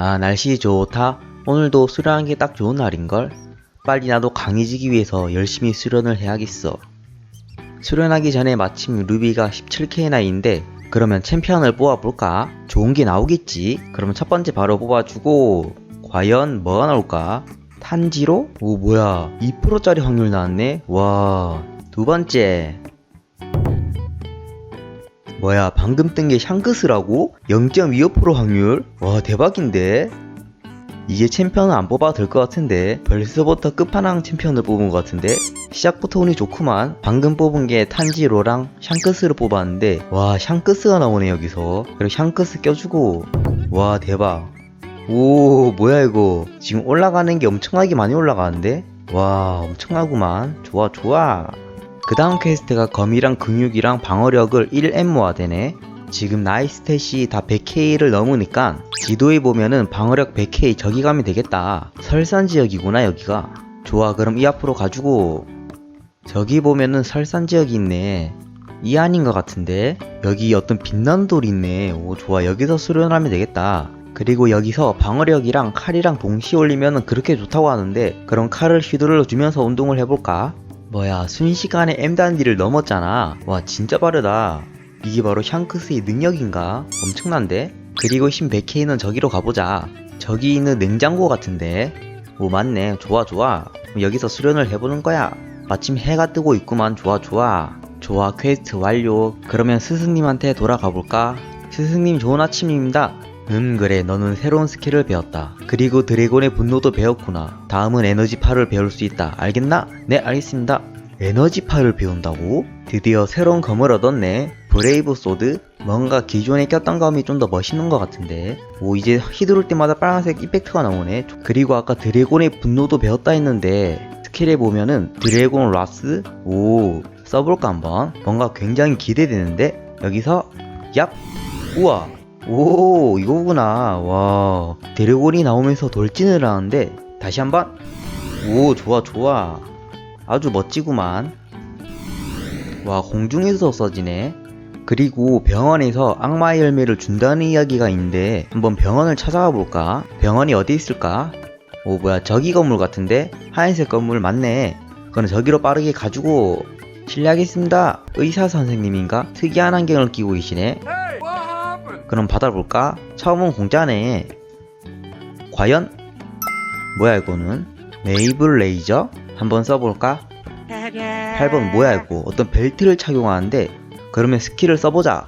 아, 날씨 좋다. 오늘도 수련하는 게딱 좋은 날인걸? 빨리 나도 강해지기 위해서 열심히 수련을 해야겠어. 수련하기 전에 마침 루비가 17K나 있는데, 그러면 챔피언을 뽑아볼까? 좋은 게 나오겠지? 그러면 첫 번째 바로 뽑아주고, 과연 뭐가 나올까? 탄지로? 오, 뭐야. 2%짜리 확률 나왔네? 와. 두 번째. 뭐야, 방금 뜬 게 샹크스라고? 0.25% 확률? 와, 대박인데? 이제 챔피언은 안 뽑아도 될 것 같은데. 벌써부터 끝판왕 챔피언을 뽑은 것 같은데? 시작부터 운이 좋구만. 방금 뽑은 게 탄지로랑 샹크스를 뽑았는데. 와 샹크스가 나오네 여기서. 그리고 샹크스 껴주고. 와 대박. 오 뭐야 이거. 지금 올라가는 게 엄청나게 많이 올라가는데? 와 엄청나구만. 좋아 좋아 그 다음 퀘스트가 검이랑 근육이랑 방어력을 1M 모아 되네 지금 나이 스탯이 다 100K를 넘으니까 지도에 보면은 방어력 100K 저기 가면 되겠다. 설산 지역이구나 여기가. 좋아 그럼 이 앞으로 가지고 저기 보면은 설산 지역이 있네. 이 아닌 것 같은데 여기 어떤 빛나는 돌이 있네. 오 좋아 여기서 수련하면 되겠다. 그리고 여기서 방어력이랑 칼이랑 동시에 올리면은 그렇게 좋다고 하는데 그럼 칼을 휘두르 주면서 운동을 해볼까? 뭐야 순식간에 M 단위를 넘었잖아. 와 진짜 빠르다. 이게 바로 샹크스의 능력인가? 엄청난데? 그리고 신 100K는 저기로 가보자. 저기 있는 냉장고 같은데? 오, 맞네. 좋아, 좋아. 여기서 수련을 해보는 거야. 마침 해가 뜨고 있구만. 좋아, 좋아. 좋아, 퀘스트 완료. 그러면 스승님한테 돌아가 볼까? 스승님 좋은 아침입니다. 음, 그래. 너는 새로운 스킬을 배웠다. 그리고 드래곤의 분노도 배웠구나. 다음은 에너지파를 배울 수 있다. 알겠나? 네, 알겠습니다. 에너지파를 배운다고? 드디어 새로운 검을 얻었네. 브레이브 소드? 뭔가 기존에 꼈던 검이 좀 더 멋있는 것 같은데. 오, 이제 휘두를 때마다 빨간색 이펙트가 나오네. 그리고 아까 드래곤의 분노도 배웠다 했는데, 스킬에 보면은 드래곤 라스? 오, 써볼까 한번? 뭔가 굉장히 기대되는데? 여기서, 얍! 우와! 오, 이거구나. 와, 드래곤이 나오면서 돌진을 하는데, 다시 한번? 오, 좋아, 좋아. 아주 멋지구만. 와, 공중에서 써지네. 그리고 병원에서 악마의 열매를 준다는 이야기가 있는데 한번 병원을 찾아가 볼까? 병원이 어디 있을까? 오 뭐야 저기 건물 같은데? 하얀색 건물 맞네 그럼 저기로 빠르게 가지고 실례하겠습니다 의사 선생님인가? 특이한 안경을 끼고 계시네? 그럼 받아볼까? 처음은 공짜네 과연? 뭐야 이거는? 메이블 레이저? 한번 써볼까? 8번 뭐야 이거 어떤 벨트를 착용하는데 그러면 스킬을 써보자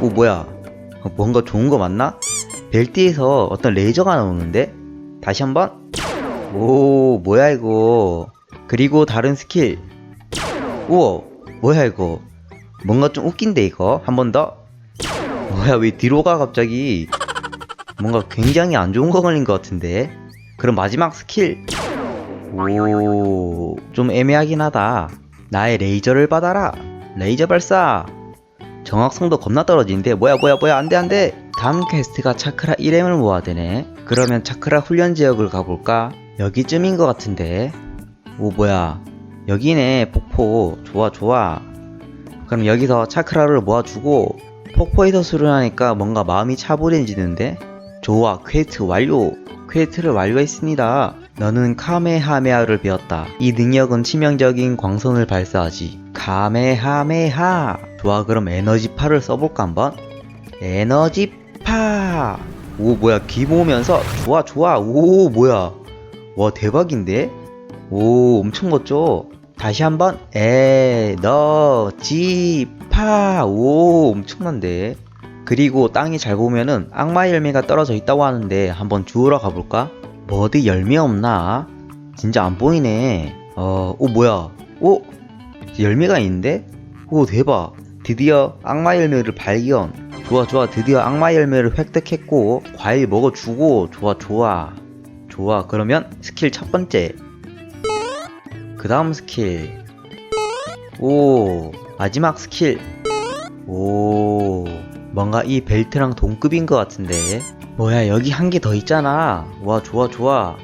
오 뭐야 어, 뭔가 좋은 거 맞나? 벨트에서 어떤 레이저가 나오는데 다시 한번 오 뭐야 이거 그리고 다른 스킬 우와 뭐야 이거 뭔가 좀 웃긴데 이거 한 번 더 뭐야 왜 뒤로 가 갑자기 뭔가 굉장히 안 좋은 거 걸린 것 같은데 그럼 마지막 스킬 오, 좀 애매하긴 하다. 나의 레이저를 받아라. 레이저 발사. 정확성도 겁나 떨어지는데 뭐야 뭐야 뭐야 안돼 안돼. 다음 퀘스트가 차크라 1M을 모아야 되네. 그러면 차크라 훈련 지역을 가볼까? 여기쯤인 것 같은데. 오 뭐야. 여기네 폭포. 좋아 좋아. 그럼 여기서 차크라를 모아주고 폭포에서 수련하니까 뭔가 마음이 차분해지는데? 좋아 퀘스트 완료. 퀘스트를 완료했습니다. 너는 카메하메하를 배웠다. 이 능력은 치명적인 광선을 발사하지. 카메하메하. 좋아, 그럼 에너지 파를 써볼까 한번? 에너지 파. 오, 뭐야, 기 모으면서. 좋아, 좋아. 오, 뭐야. 와, 대박인데? 오, 엄청 멋져. 다시 한번. 에너지 파. 오, 엄청난데? 그리고 땅이 잘 보면은 악마 열매가 떨어져 있다고 하는데 한번 주우러 가볼까? 뭐 어디 열매 없나? 진짜 안 보이네. 어, 오 뭐야? 오 열매가 있는데? 오 대박. 드디어 악마 열매를 발견. 좋아 좋아 드디어 악마 열매를 획득했고 과일 먹어주고 좋아 좋아 좋아 그러면 스킬 첫 번째 그 다음 스킬 오 마지막 스킬. 오 뭔가 이 벨트랑 동급인 것 같은데. 뭐야 여기 한 개 더 있잖아. 와 좋아 좋아.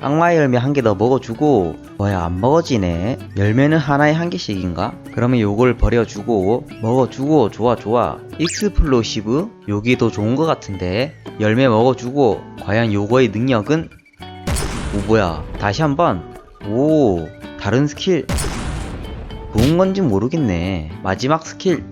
악마의 열매 한 개 더 먹어주고. 뭐야 안 먹어지네. 열매는 하나에 한 개씩인가? 그러면 요걸 버려주고 먹어주고. 좋아 좋아. 익스플로시브? 요게 더 좋은 것 같은데. 열매 먹어주고. 과연 요거의 능력은? 오 뭐야. 다시 한번. 오 다른 스킬 좋은 건지 모르겠네. 마지막 스킬.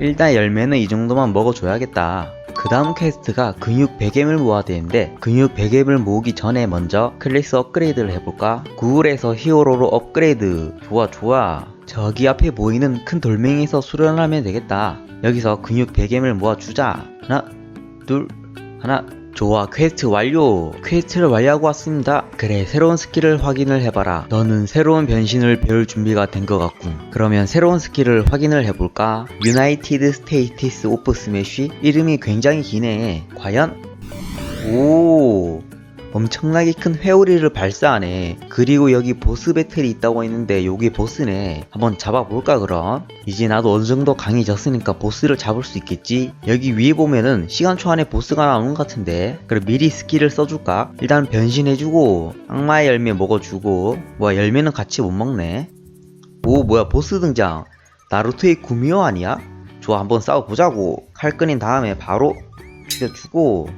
일단 열매는 이 정도만 먹어줘야겠다. 그 다음 퀘스트가 근육 100엠을 모아야 되는데 근육 100엠을 모으기 전에 먼저 클래스 업그레이드를 해볼까? 구글에서 히어로로 업그레이드. 좋아 좋아. 저기 앞에 보이는 큰 돌멩이에서 수련하면 되겠다. 여기서 근육 100엠을 모아주자. 하나 둘 하나 좋아 퀘스트 완료. 퀘스트를 완료하고 왔습니다. 그래 새로운 스킬을 확인을 해봐라. 너는 새로운 변신을 배울 준비가 된 것 같군. 그러면 새로운 스킬을 확인을 해볼까? 유나이티드 스테이티스 오프 스매쉬 이름이 굉장히 기네. 과연? 오 엄청나게 큰 회오리를 발사하네. 그리고 여기 보스 배틀이 있다고 했는데 여기 보스네. 한번 잡아볼까 그럼? 이제 나도 어느정도 강해졌으니까 보스를 잡을 수 있겠지? 여기 위에 보면은 시간초 안에 보스가 나오는 것 같은데. 그럼 미리 스킬을 써줄까? 일단 변신해주고 악마의 열매 먹어주고. 뭐야 열매는 같이 못 먹네. 오 뭐야 보스 등장. 나루토의 구미호 아니야? 좋아 한번 싸워보자고. 칼 끄린 다음에 바로 죽여주고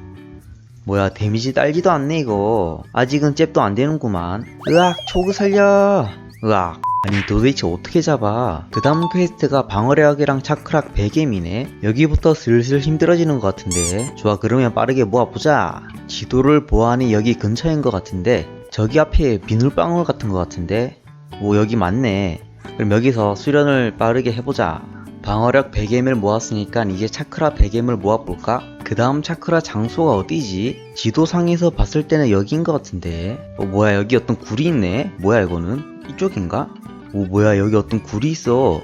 뭐야 데미지 딸지도 않네 이거. 아직은 잽도 안 되는구만. 으악 초그 살려. 으악. 아니 도대체 어떻게 잡아? 그 다음 퀘스트가 방어력이랑 차크락 100엠이네. 여기부터 슬슬 힘들어지는 것 같은데. 좋아 그러면 빠르게 모아보자. 지도를 보아하니 여기 근처인 것 같은데. 저기 앞에 비눗방울 같은 것 같은데. 오 여기 맞네. 그럼 여기서 수련을 빠르게 해보자. 방어력 100M을 모았으니까 이제 차크라 100M을 모아볼까? 그 다음 차크라 장소가 어디지? 지도상에서 봤을 때는 여기인 것 같은데. 어 뭐야 여기 어떤 굴이 있네? 뭐야 이거는? 이쪽인가? 오 뭐야 여기 어떤 굴이 있어.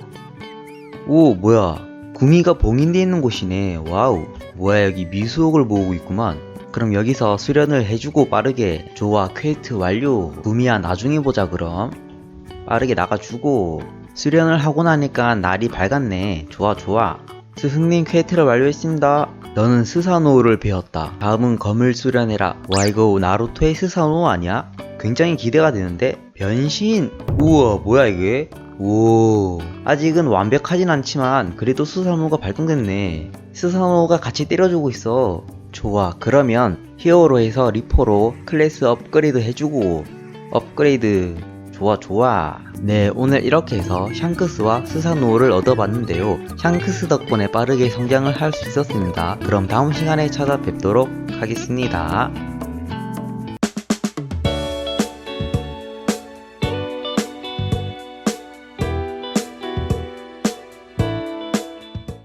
오 뭐야 구미가 봉인되어 있는 곳이네. 와우 뭐야 여기 미수옥을 모으고 있구만. 그럼 여기서 수련을 해주고 빠르게 좋아 퀘스트 완료. 구미야 나중에 보자 그럼. 빠르게 나가주고. 수련을 하고 나니까 날이 밝았네. 좋아 좋아 스승님 퀘스트를 완료했습니다. 너는 스사노를 배웠다. 다음은 검을 수련해라. 와 이거 나루토의 스사노 아니야? 굉장히 기대가 되는데? 변신! 우와 뭐야 이게? 오 아직은 완벽하진 않지만 그래도 스사노가 발동됐네. 스사노가 같이 때려주고 있어. 좋아 그러면 히어로에서 리포로 클래스 업그레이드 해주고. 업그레이드 좋아 좋아. 네 오늘 이렇게 해서 샹크스와 스사노를 얻어봤는데요. 샹크스 덕분에 빠르게 성장을 할 수 있었습니다. 그럼 다음 시간에 찾아뵙도록 하겠습니다